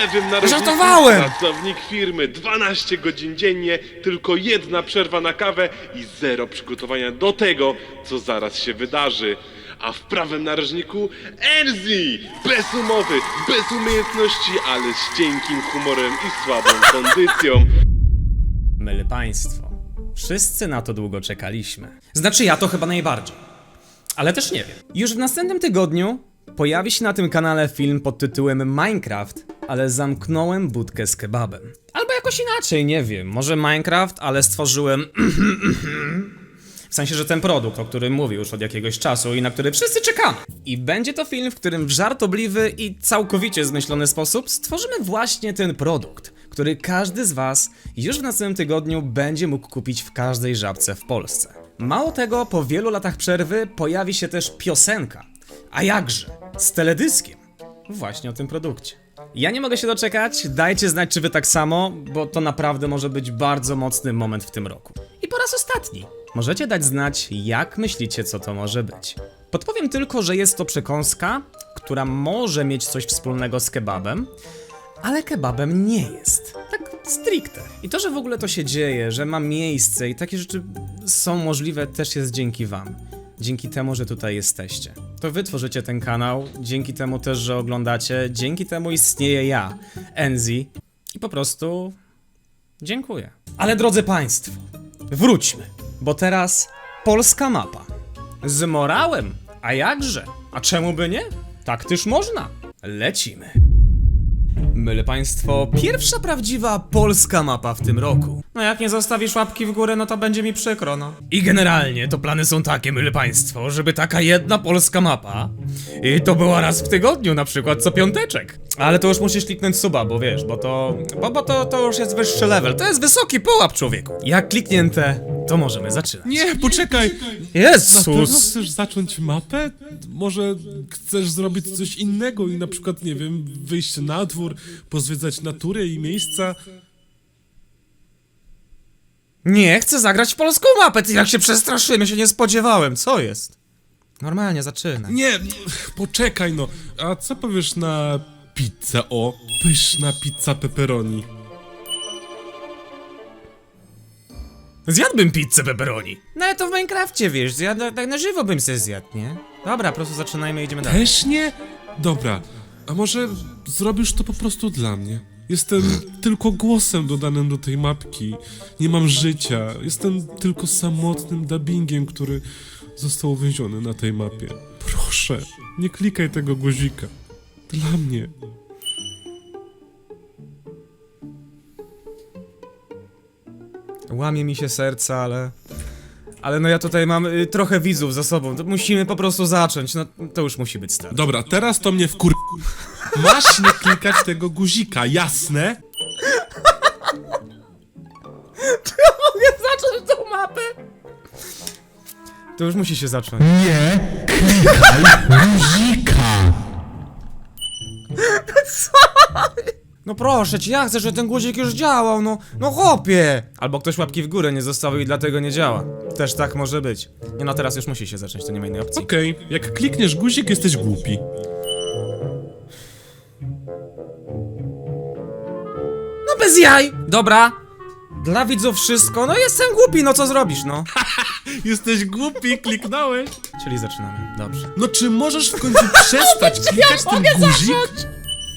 lewym narożniku Żartowałem! pracownik firmy 12 godzin dziennie, tylko jedna przerwa na kawę i zero przygotowania do tego, co zaraz się wydarzy. A w prawym narożniku Enzi! Bez umowy, bez umiejętności, ale z cienkim humorem i słabą kondycją. Myli państwo, wszyscy na to długo czekaliśmy. Znaczy ja to chyba najbardziej. Ale też nie wiem. Już w następnym tygodniu pojawi się na tym kanale film pod tytułem Minecraft, ale zamknąłem budkę z kebabem. Albo jakoś inaczej, nie wiem. Może Minecraft, ale stworzyłem... W sensie, że ten produkt, o którym mówię już od jakiegoś czasu i na który wszyscy czekamy. I będzie to film, w którym w żartobliwy i całkowicie zmyślony sposób stworzymy właśnie ten produkt, który każdy z Was już w następnym tygodniu będzie mógł kupić w każdej żabce w Polsce. Mało tego, po wielu latach przerwy pojawi się też piosenka. A jakże? Z teledyskiem. Właśnie o tym produkcie. Ja nie mogę się doczekać, dajcie znać czy wy tak samo, bo to naprawdę może być bardzo mocny moment w tym roku. I po raz ostatni. Możecie dać znać, jak myślicie, co to może być. Podpowiem tylko, że jest to przekąska, która może mieć coś wspólnego z kebabem, ale kebabem nie jest. Tak stricte. I to, że w ogóle to się dzieje, że ma miejsce i takie rzeczy są możliwe, też jest dzięki Wam. Dzięki temu, że tutaj jesteście. To wy tworzycie ten kanał, dzięki temu też, że oglądacie, dzięki temu istnieje ja, Enzi. I po prostu dziękuję. Ale drodzy Państwo, wróćmy, bo teraz polska mapa. Z morałem, a jakże? A czemu by nie? Tak też można. Lecimy. Myle Państwo, pierwsza prawdziwa polska mapa w tym roku. No jak nie zostawisz łapki w górę, no to będzie mi przykro, no. I generalnie to plany są takie, myle Państwo, żeby taka jedna polska mapa i to była raz w tygodniu, na przykład co piąteczek. Ale to już musisz kliknąć suba, bo wiesz, bo to, bo, bo to, to już jest wyższy level, to jest wysoki pułap, człowieku. Jak kliknięte, to możemy zaczynać. Nie, poczekaj! Na pewno Jezus! chcesz zacząć mapę? Może chcesz zrobić coś innego i na przykład, nie wiem, wyjść na dwór, pozwiedzać naturę i miejsca? Nie, chcę zagrać w polską mapę, ty jak się przestraszyłem, ja się nie spodziewałem, co jest? Normalnie, zaczynaj. Nie, poczekaj no. A co powiesz na pizzę? O, pyszna pizza pepperoni. Zjadłbym pizzę pepperoni. No ale to w Minecrafcie, wiesz, zjadł, tak na żywo bym se zjadł, nie? Dobra, po prostu zaczynajmy i idziemy dalej. Też nie? Dobra, a może zrobisz to po prostu dla mnie? Jestem tylko głosem dodanym do tej mapki. Nie mam życia. Jestem tylko samotnym dubbingiem, który został uwięziony na tej mapie. Proszę, nie klikaj tego guzika. Dla mnie. Łamie mi się serce, ale... Ale no ja tutaj mam y, trochę widzów za sobą, to musimy po prostu zacząć, no to już musi być start. Dobra, teraz to mnie wkur... Masz nie klikać tego guzika, jasne? Mogę zacząć tą mapę? To już musi się zacząć. Nie klikaj guzika! No proszę cię, ja chcę, żeby ten guzik już działał, no, no chłopie! Albo ktoś łapki w górę nie zostawił i dlatego nie działa. Też tak może być. Nie no, teraz już musi się zacząć, to nie ma innej opcji. Okej, jak klikniesz guzik, jesteś głupi. Bez jaj! Dobra. Dla widzów wszystko, no jestem głupi, no co zrobisz, no? Jesteś głupi, kliknąłeś. Czyli zaczynamy, dobrze. No czy możesz w końcu przestać klikać ten guzik?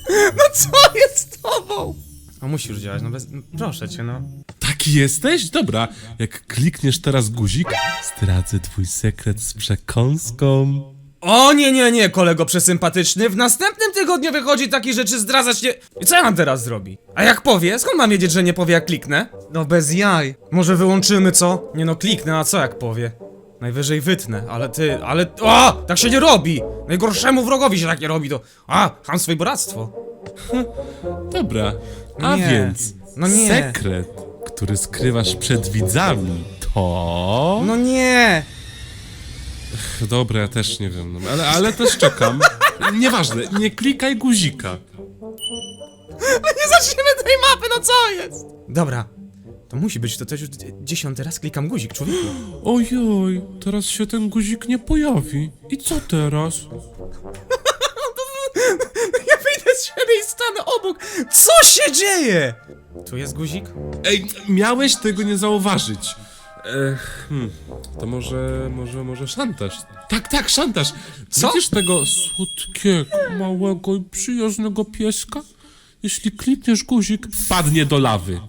No co jest z tobą? No musi już działać, no bez... no, Proszę cię, no. Taki jesteś? Dobra, jak klikniesz teraz guzik, zdradzę twój sekret z przekąską. O nie, nie, nie, kolego przesympatyczny, w następnym tygodniu wychodzi takie rzeczy zdradzać nie... I co ja mam teraz zrobić? A jak powie? Skąd mam wiedzieć, że nie powie jak kliknę? No bez jaj. Może wyłączymy, co? Nie no, kliknę, a co jak powie? Najwyżej wytnę, ale ty, ale... O! Tak się nie robi! Najgorszemu wrogowi się tak nie robi, to... A! Hamstwo i boractwo. Dobra, a Nie, więc no nie. sekret, który skrywasz przed widzami, to... No nie! Dobra, ja też nie wiem, no, ale, ale też czekam. Nieważne, nie klikaj guzika. Nie zaczniemy tej mapy, no co jest? Dobra. To musi być, to też już dziesiąty raz klikam guzik, człowieku. Ojoj, teraz się ten guzik nie pojawi. I co teraz? Ja wyjdę siebie i stanę obok. Co się dzieje? Tu jest guzik? Ej, miałeś tego nie zauważyć. E, hmm, to może, może, może szantaż. Tak, tak, szantaż. Co? Widzisz tego słodkiego, małego i przyjaznego pieska? Jeśli klikniesz guzik, wpadnie do lawy.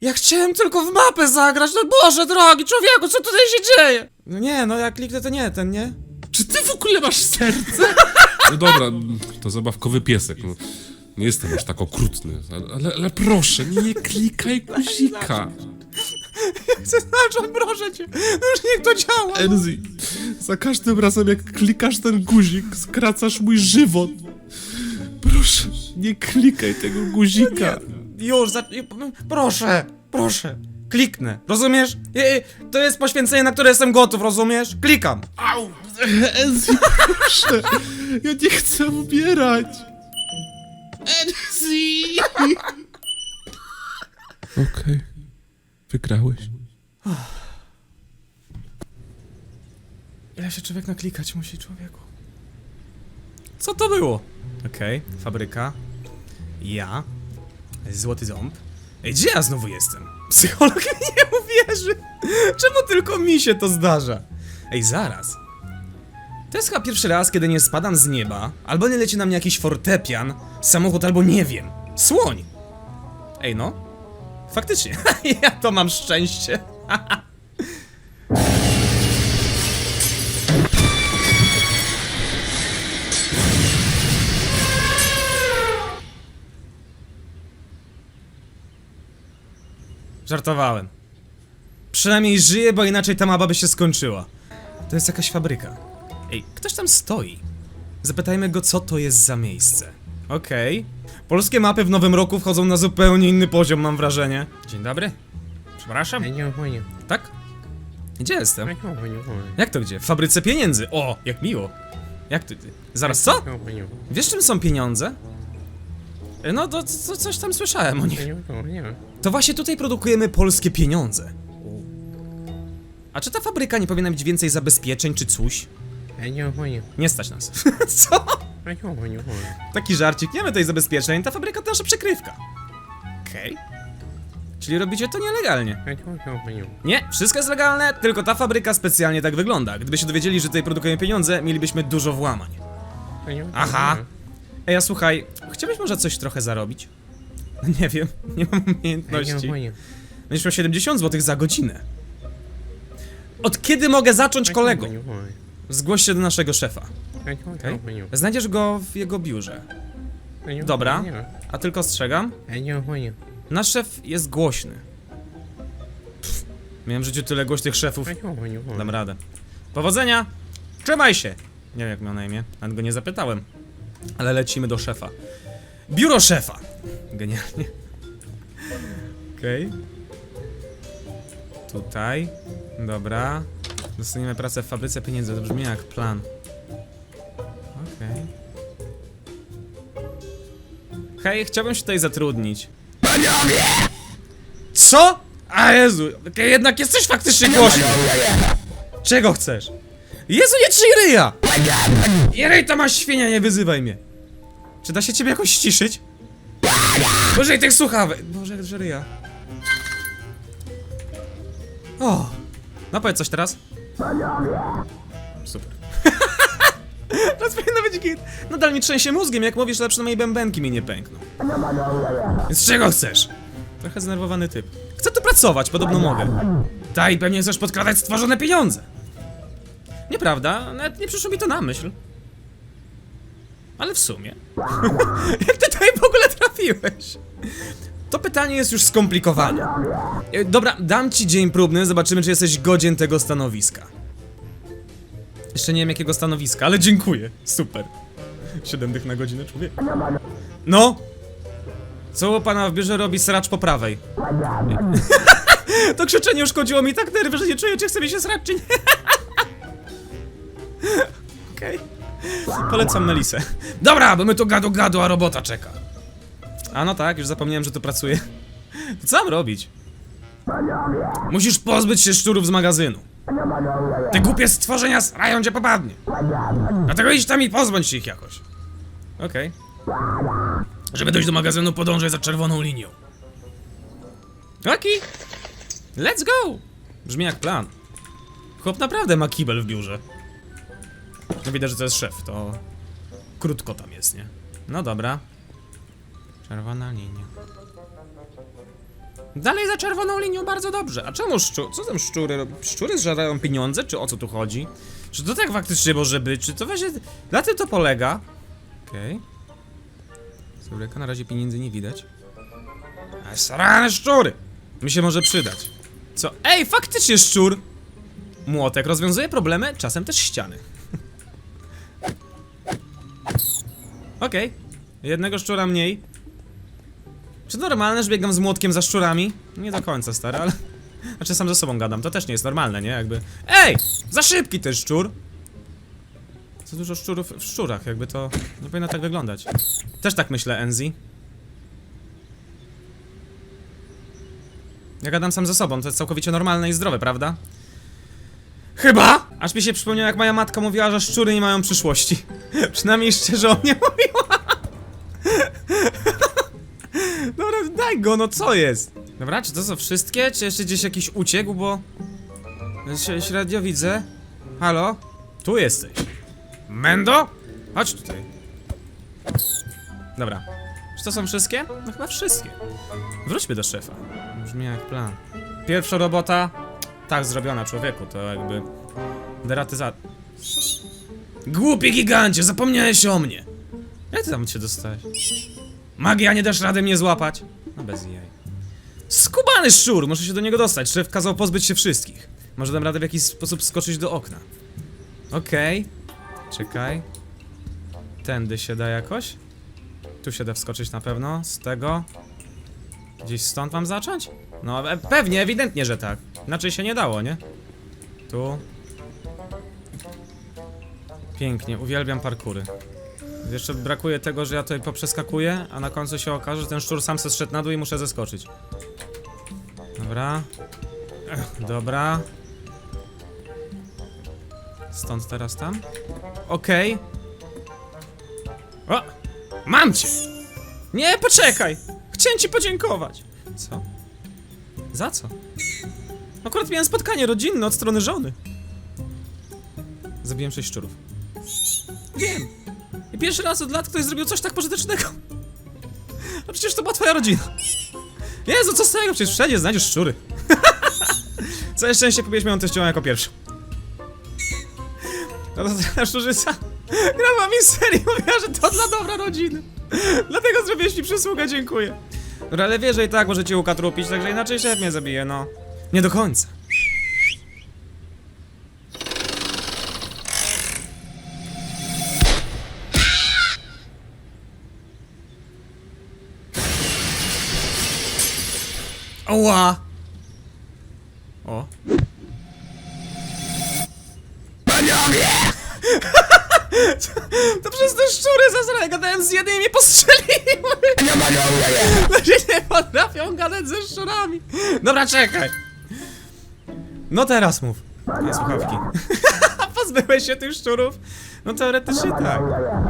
Ja chciałem tylko w mapę zagrać, no Boże drogi, człowieku, co tutaj się dzieje? No nie, no jak kliknę to nie, ten nie. Czy ty w ogóle masz serce? No dobra, to zabawkowy piesek. No. Nie jestem aż tak okrutny, ale, ale, proszę, nie klikaj guzika. Znaczyć, proszę cię, no już niech to działa. Enzi, za każdym razem jak klikasz ten guzik, skracasz mój żywot. Proszę, nie klikaj tego guzika. Już, za... proszę, proszę, kliknę, rozumiesz? I- i- To jest poświęcenie, na które jestem gotów, rozumiesz? Klikam. Au! Enzi, proszę, ja nie chcę umierać. Enzi! Okej, wygrałeś. Ile się człowiek naklikać musi, człowieku? Co to było? Okej, fabryka. Ja. Złoty ząb. Ej, gdzie ja znowu jestem? Psycholog mi nie uwierzy. Czemu tylko mi się to zdarza? Ej, zaraz. To jest chyba pierwszy raz, kiedy nie spadam z nieba, albo nie leci na mnie jakiś fortepian, samochód, albo nie wiem. Słoń. Ej, no. Faktycznie. ja to mam szczęście. Żartowałem. Przynajmniej żyję, bo inaczej ta mapa by się skończyła. To jest jakaś fabryka. Ej, ktoś tam stoi. Zapytajmy go, co to jest za miejsce. Okej. Polskie mapy w nowym roku wchodzą na zupełnie inny poziom, mam wrażenie. Dzień dobry. Przepraszam. nie. Tak? Gdzie jestem? Nie. Jak to gdzie? W fabryce pieniędzy. O, jak miło. Jak ty? Zaraz co? Wiesz czym są pieniądze? E, no to, to coś tam słyszałem o nich. To właśnie tutaj produkujemy polskie pieniądze. A czy ta fabryka nie powinna mieć więcej zabezpieczeń czy coś? Nie stać nas. Co? Taki żarcik, nie my tutaj za bezpieczne, i ta fabryka to nasza przykrywka. Okej. Czyli robicie to nielegalnie. Nie, wszystko jest legalne, tylko ta fabryka specjalnie tak wygląda. Gdyby się dowiedzieli, że tutaj produkujemy pieniądze, mielibyśmy dużo włamań. Aha. Ej, a słuchaj, chciałbyś może coś trochę zarobić? Nie wiem, nie mam umiejętności. Będziesz miał 70 zł za godzinę. Od kiedy mogę zacząć, kolego? Zgłoś się do naszego szefa. Okay? Znajdziesz go w jego biurze. Dobra, a tylko ostrzegam. Nasz szef jest głośny. Pff, miałem w życiu tyle głośnych szefów. Dam radę. Powodzenia! Trzymaj się! Nie wiem jak miał na imię, nawet go nie zapytałem. Ale lecimy do szefa. Biuro szefa! Genialnie. Okej. Okay. Tutaj. Dobra. Dostaniemy pracę w fabryce pieniędzy. To brzmi jak plan. Okej. Hej, chciałbym się tutaj zatrudnić. Co? A Jezu, jednak jesteś faktycznie głośny. Czego chcesz? Jezu, nie trzyj ryja! Jerej, to masz świnia, nie wyzywaj mnie. Czy da się ciebie jakoś ściszyć? Boże, i tych słuchawek. Boże, że ryja. O. No powiedz coś teraz. Super. Teraz powinno być git. Nadal mi trzęsie mózgiem, jak mówisz, ale przynajmniej bębenki mi nie pękną. Więc czego chcesz? Trochę zdenerwowany typ. Chcę tu pracować, podobno mogę. Daj, pewnie chcesz podkradać stworzone pieniądze. Nieprawda, nawet nie przyszło mi to na myśl. Ale w sumie. Jak ty tutaj w ogóle trafiłeś? To pytanie jest już skomplikowane. E, Dobra, dam ci dzień próbny, zobaczymy, czy jesteś godzien tego stanowiska. Jeszcze nie wiem jakiego stanowiska, ale dziękuję. Super. 7 dych na godzinę, człowiek. No! Co u pana w biurze robi sracz po prawej? to krzyczenie uszkodziło mi tak nerwy, że nie czuję, czy chce mi się srać, czy nie. Okej. Polecam Melisę. Dobra, bo my tu gadu gadu, a robota czeka. A no tak, już zapomniałem, że tu pracuję. To co mam robić? Musisz pozbyć się szczurów z magazynu. Te głupie stworzenia srają cię popadnie. Dlatego idź tam i pozbądź się ich jakoś. Okej. Żeby dojść do magazynu, podążaj za czerwoną linią. Oki! Let's go! Brzmi jak plan. Chłop naprawdę ma kibel w biurze. No widać, że to jest szef, to... Krótko tam jest, nie? No dobra. Czerwona linia. Dalej za czerwoną linią bardzo dobrze. A czemu szczur... Co tam szczury robią? Szczury zżerają pieniądze, czy o co tu chodzi? Czy to tak faktycznie może być? Czy to właśnie... Na tym to polega? Okej. Okay. na razie pieniędzy nie widać. A srane szczury! Mi się może przydać. Co? Ej, faktycznie szczur! Młotek rozwiązuje problemy, czasem też ściany. Okej. Jednego szczura mniej. Czy normalne, że biegam z młotkiem za szczurami? Nie do końca, stary, ale... Znaczy sam ze sobą gadam, to też nie jest normalne, nie? Jakby... Ej! Za szybki ten szczur! Za dużo szczurów w szczurach, jakby to... Nie powinno tak wyglądać. Też tak myślę, Enzi. Ja gadam sam ze sobą, to jest całkowicie normalne i zdrowe, prawda? Chyba! Aż mi się przypomniało, jak moja matka mówiła, że szczury nie mają przyszłości. Przynajmniej szczerze o mnie mówiła. Dobra, daj go, no co jest? Dobra, czy to są wszystkie? Czy jeszcze gdzieś jakiś uciekł, bo... Średnio widzę. Halo? Tu jesteś. Mendo? Chodź tutaj. Dobra. Czy to są wszystkie? No chyba wszystkie. Wróćmy do szefa. Brzmi jak plan. Pierwsza robota... Tak zrobiona, człowieku, to jakby... Deratyza... Głupi gigancie, zapomniałeś o mnie! Jak ty tam się dostałeś? Magia, nie dasz rady mnie złapać? No bez jaj. Skubany szczur, muszę się do niego dostać. Szef kazał pozbyć się wszystkich. Może dam radę w jakiś sposób skoczyć do okna. Okej. Czekaj. Tędy się da jakoś? Tu się da wskoczyć na pewno. Z tego. Gdzieś stąd mam zacząć? No e pewnie, ewidentnie, że tak. Inaczej się nie dało, nie? Tu. Pięknie, uwielbiam parkury. Jeszcze brakuje tego, że ja tutaj poprzeskakuję, a na końcu się okaże, że ten szczur sam se zszedł na dół i muszę zeskoczyć. Dobra. Ech, dobra. Stąd teraz tam. Okej. O! Mam cię! Nie, poczekaj! Chciałem ci podziękować. Co? Za co? Akurat miałem spotkanie rodzinne od strony żony. Zabiłem sześć szczurów. Wiem. I pierwszy raz od lat ktoś zrobił coś tak pożytecznego. A przecież to była twoja rodzina. Jezu, co z tego? Przecież wszędzie znajdziesz szczury. Całe szczęście pobieś moją teściową jako pierwszą. No to ta szczurzyca grała mi serię mówiła, że to dla dobra rodziny. Dlatego zrobiłeś mi przysługę, dziękuję. Dobra, ale wiesz, że i tak możecie ukatrupić, także inaczej szef mnie zabije, no. Nie do końca. Oła! O. To przez te szczury zazra, gadałem z jednym i mnie postrzeliły! Ludzie nie potrafią gadać ze szczurami! Dobra, czekaj! No teraz mów. Nie słuchawki. Pozbyłeś się tych szczurów? No teoretycznie tak.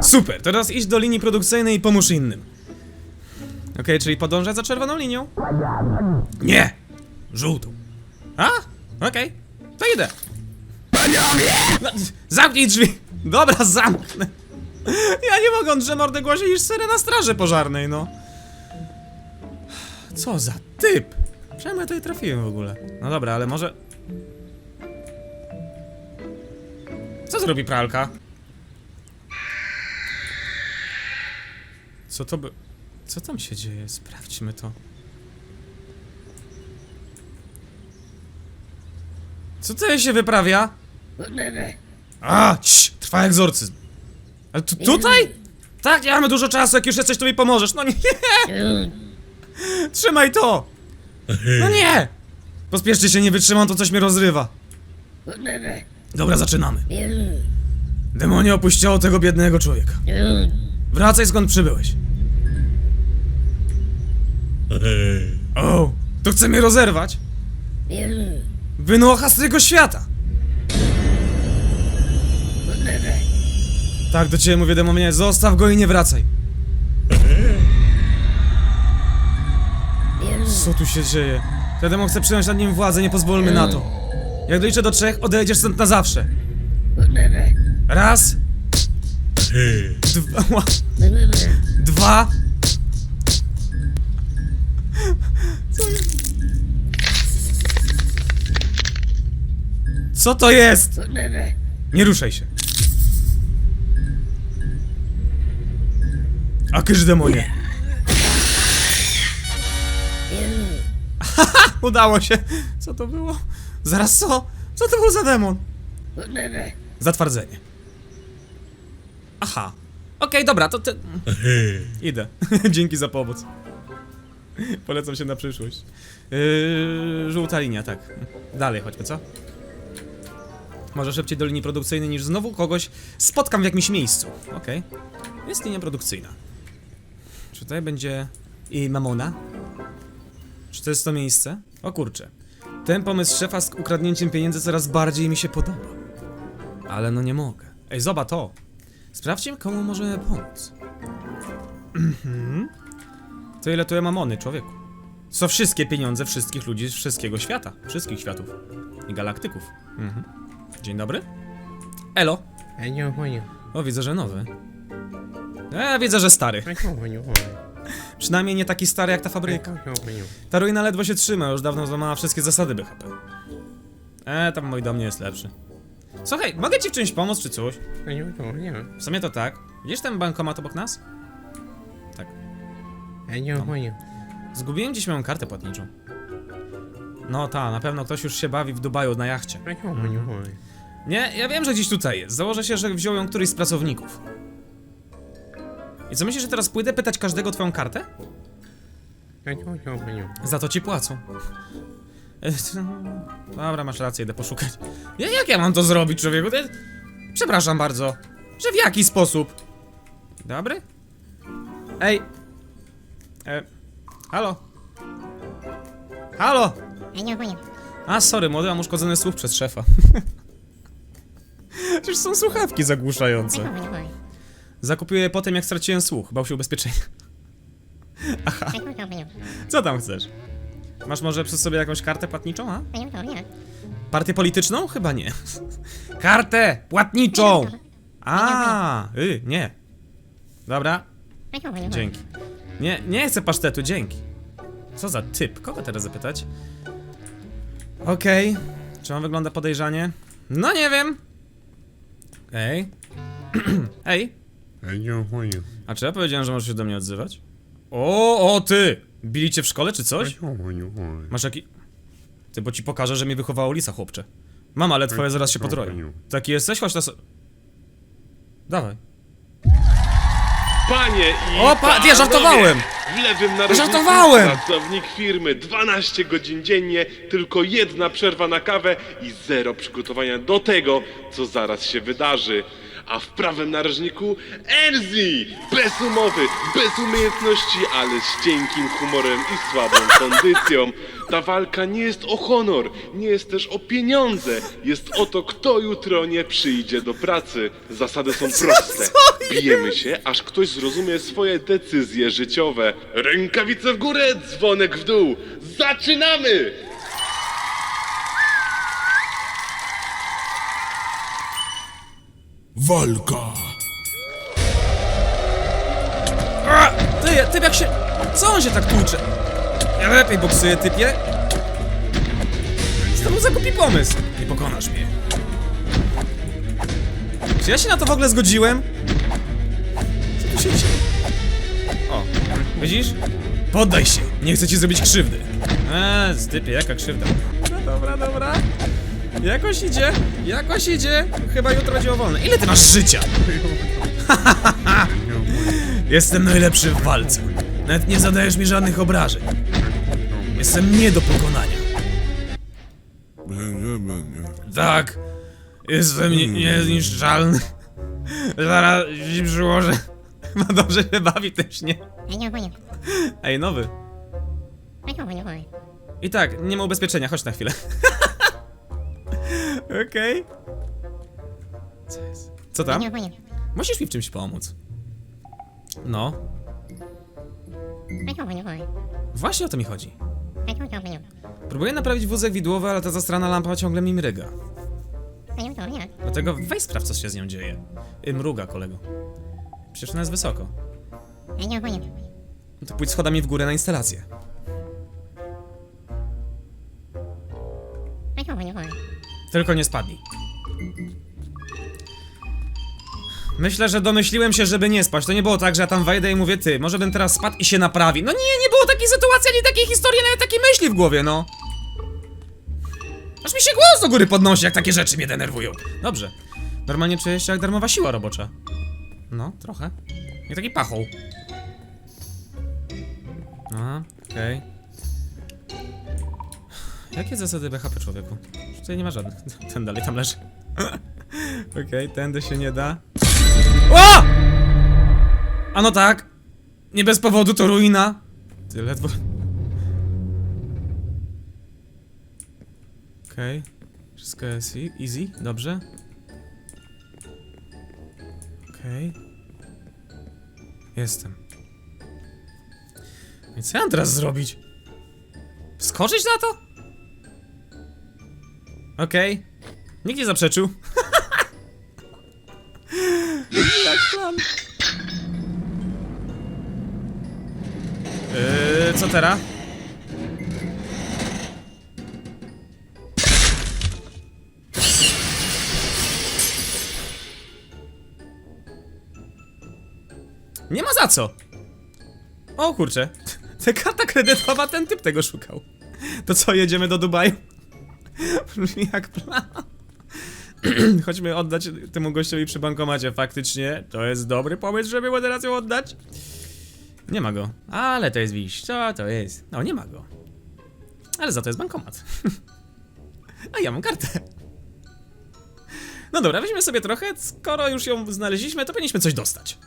Super, teraz idź do linii produkcyjnej i pomóż innym. Okej, czyli podążać za czerwoną linią? Nie! Żółtą. A? Okej, to idę. No, Zamknij drzwi! Dobra, zamknę. Ja nie mogę, on drze mordę głośniej niż syrena straży pożarnej, no. Co za typ! Czemu ja tutaj trafiłem w ogóle? No dobra, ale może... Co zrobi pralka? Co to by... Co tam się dzieje? Sprawdźmy to. Co tutaj się wyprawia? A, cii, trwa egzorcyzm. Ale tu, tutaj? Tak, nie mamy dużo czasu, jak już jesteś, to mi pomożesz. No nie! Trzymaj to! No nie! Pospieszcie się, nie wytrzymam, to coś mnie rozrywa. Dobra, zaczynamy. Demonie opuściło tego biednego człowieka. Wracaj skąd przybyłeś. O, to chce mnie rozerwać? Wynocha z tego świata! Tak do ciebie mówię, demonie, zostaw go i nie wracaj. Co tu się dzieje? Ten demon chce przejąć nad nim władzę, nie pozwólmy na to. Jak doliczę do trzech, odejdziesz stąd na zawsze. Raz. Dwa. Dwa. Co to jest? Nie ruszaj się. A kysz demonie. Haha, udało się. Co to było? Zaraz co? Co to był za demon? Zatwardzenie. Aha. Okej, dobra, to ty... Idę. Dzięki za pomoc. Polecam się na przyszłość. Yy, żółta linia, tak. Dalej chodźmy, co? Może szybciej do linii produkcyjnej niż znowu kogoś spotkam w jakimś miejscu. Okej. Jest linia produkcyjna. Czy tutaj będzie i mamona? Czy to jest to miejsce? O kurczę. Ten pomysł szefa z ukradnięciem pieniędzy coraz bardziej mi się podoba. Ale no nie mogę. Ej, zobacz to. Sprawdźmy, komu możemy pomóc. Mhm. To ile tu ja mamony, człowieku? Co wszystkie pieniądze wszystkich ludzi z wszystkiego świata. Wszystkich światów. I galaktyków. Mhm. Dzień dobry. Elo. O, widzę, że nowy. E, widzę, że stary. Przynajmniej nie taki stary jak ta fabryka. Ta ruina ledwo się trzyma, już dawno złamała wszystkie zasady BHP. E, tam mój dom nie jest lepszy. Słuchaj, mogę ci w czymś pomóc, czy coś? Panią, panią. W sumie to tak. Widzisz ten bankomat obok nas? Tak. Panią, panią. Zgubiłem dziś moją kartę płatniczą. No ta, na pewno ktoś już się bawi w Dubaju na jachcie. Nie, ja wiem, że gdzieś tutaj jest. Założę się, że wziął ją któryś z pracowników. I co myślisz, że teraz pójdę pytać każdego twoją kartę? Za to ci płacą. Dobra, masz rację, idę poszukać. Ja, jak ja mam to zrobić, człowieku? Przepraszam bardzo. Że w jaki sposób? Dobry? Ej. E, halo? Halo? Panią, panią. A, sorry, młody, mam uszkodzony słuch przez szefa. Przecież są słuchawki zagłuszające. Zakupiłem je potem, jak straciłem słuch. Bał się ubezpieczenia. Panią. Co tam chcesz? Masz może przy sobie jakąś kartę płatniczą, a? Partię polityczną? Chyba nie. Kartę płatniczą! A, y, nie. Dobra, panią. dzięki. Nie, nie chcę pasztetu, dzięki. Co za typ? Kogo teraz zapytać? Okej. Czy on wygląda podejrzanie? No nie wiem. Ej, panią. a czy ja powiedziałem, że możesz się do mnie odzywać? O, o ty! Bili cię w szkole czy coś? Masz jaki... Ty, bo ci pokażę, że mnie wychowało lisa, chłopcze. Mam, ale twoje zaraz się potroją. Taki jesteś? Chodź na so... Dawaj. Panie i O, pa- panowie, nie, żartowałem! W lewym narożniku Żartowałem! pracownik firmy 12 godzin dziennie, tylko jedna przerwa na kawę i zero przygotowania do tego, co zaraz się wydarzy. A w prawym narożniku Erzi! Bez umowy, bez umiejętności, ale z cienkim humorem i słabą kondycją. Ta walka nie jest o honor, nie jest też o pieniądze. Jest o to, kto jutro nie przyjdzie do pracy. Zasady są proste. Bijemy się, aż ktoś zrozumie swoje decyzje życiowe. Rękawice w górę, dzwonek w dół. Zaczynamy! Walka! A, ty, typ jak się... Co on się tak tłucze? Ja lepiej boksuję, typie. Co to był za głupi pomysł? Nie pokonasz mnie. Czy ja się na to w ogóle zgodziłem? Co tu się dzieje? O, widzisz? Poddaj się, nie chcę ci zrobić krzywdy. Eee, typie, jaka krzywda? No dobra, dobra. Jakoś idzie, jakoś idzie. Chyba jutro będzie wolne. Ile ty masz życia? Jestem najlepszy w walce. Nawet nie zadajesz mi żadnych obrażeń. Jestem nie do pokonania. Tak. Jestem nie- niezniszczalny. Zaraz ci przyłożę. Chyba dobrze się bawi. Panią, panią. Ej, nowy. I tak, nie ma ubezpieczenia, chodź na chwilę. Okej. Co jest? Co tam? Musisz mi w czymś pomóc. No, właśnie o to mi chodzi. Próbuję naprawić wózek widłowy, ale ta zastrana lampa ciągle mi mryga. Dlatego weź sprawdź, co się z nią dzieje. Y, Mruga, kolego. Przecież ona jest wysoko. No to pójdź schodami w górę na instalację. Want Tylko nie spadnij. Myślę, że domyśliłem się, żeby nie spać. To nie było tak, że ja tam wejdę i mówię, ty, może bym teraz spadł i się naprawi. No nie, nie było takiej sytuacji, ani takiej historii, nawet takiej myśli w głowie, no. Aż mi się głos do góry podnosi, jak takie rzeczy mnie denerwują. Dobrze. Normalnie czuję się jak darmowa siła robocza. No, trochę. Jak taki pachoł. Aha, okej. Jakie zasady BHP człowieku? Tutaj nie ma żadnych. Ten dalej tam leży. Okej, tędy się nie da. O! A no tak. Nie bez powodu to ruina. Ty ledwo. Okej. Wszystko jest easy, dobrze. Okej. Jestem. No I co ja mam teraz zrobić? Skoczyć na to? Okej. Nikt nie zaprzeczył. Jak plan? Yy, co teraz? Nie ma za co. O kurczę. Ta karta kredytowa, ten typ tego szukał. To co, jedziemy do Dubaju? Brzmi jak plan. Chodźmy oddać temu gościowi przy bankomacie. Faktycznie, to jest dobry pomysł, żeby ją oddać. Nie ma go. Ale to jest wiś. Co to jest? No, nie ma go. Ale za to jest bankomat. A ja mam kartę. No dobra, weźmy sobie trochę. Skoro już ją znaleźliśmy, to powinniśmy coś dostać.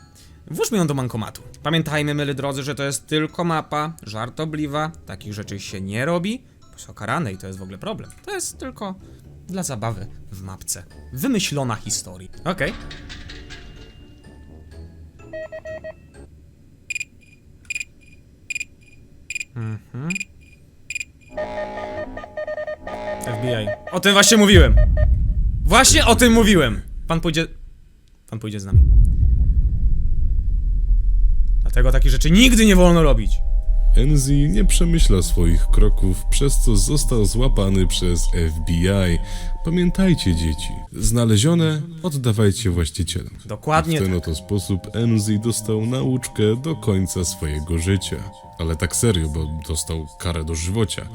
Włóżmy ją do bankomatu. Pamiętajmy, myli drodzy, że to jest tylko mapa, żartobliwa, takich rzeczy się nie robi. Bo są karane i to jest w ogóle problem. To jest tylko dla zabawy w mapce. Wymyślona historia. Okej. Mhm. FBI. O tym właśnie mówiłem. Właśnie o tym mówiłem. Pan pójdzie. Pan pójdzie z nami. Dlatego takich rzeczy nigdy nie wolno robić. Enzi nie przemyśla swoich kroków, przez co został złapany przez FBI. Pamiętajcie, dzieci, znalezione oddawajcie właścicielom. Dokładnie W ten tak. oto sposób Enzi dostał nauczkę do końca swojego życia. Ale tak serio, bo dostał karę do żywocia.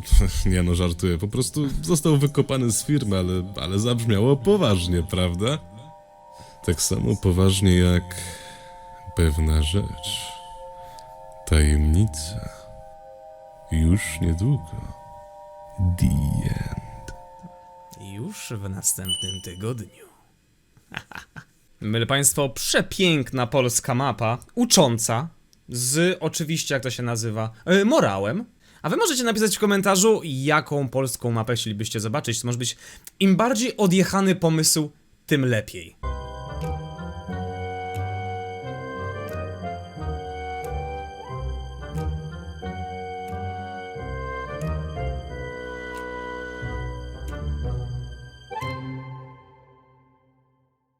Nie no, żartuję, po prostu został wykopany z firmy, ale, ale zabrzmiało poważnie, prawda? Tak samo poważnie jak pewna rzecz. Tajemnica. Już niedługo. The end. Już w następnym tygodniu. Myle Państwo, przepiękna polska mapa, ucząca, z oczywiście, jak to się nazywa, yy, morałem. A wy możecie napisać w komentarzu, jaką polską mapę chcielibyście zobaczyć. To może być im bardziej odjechany pomysł, tym lepiej.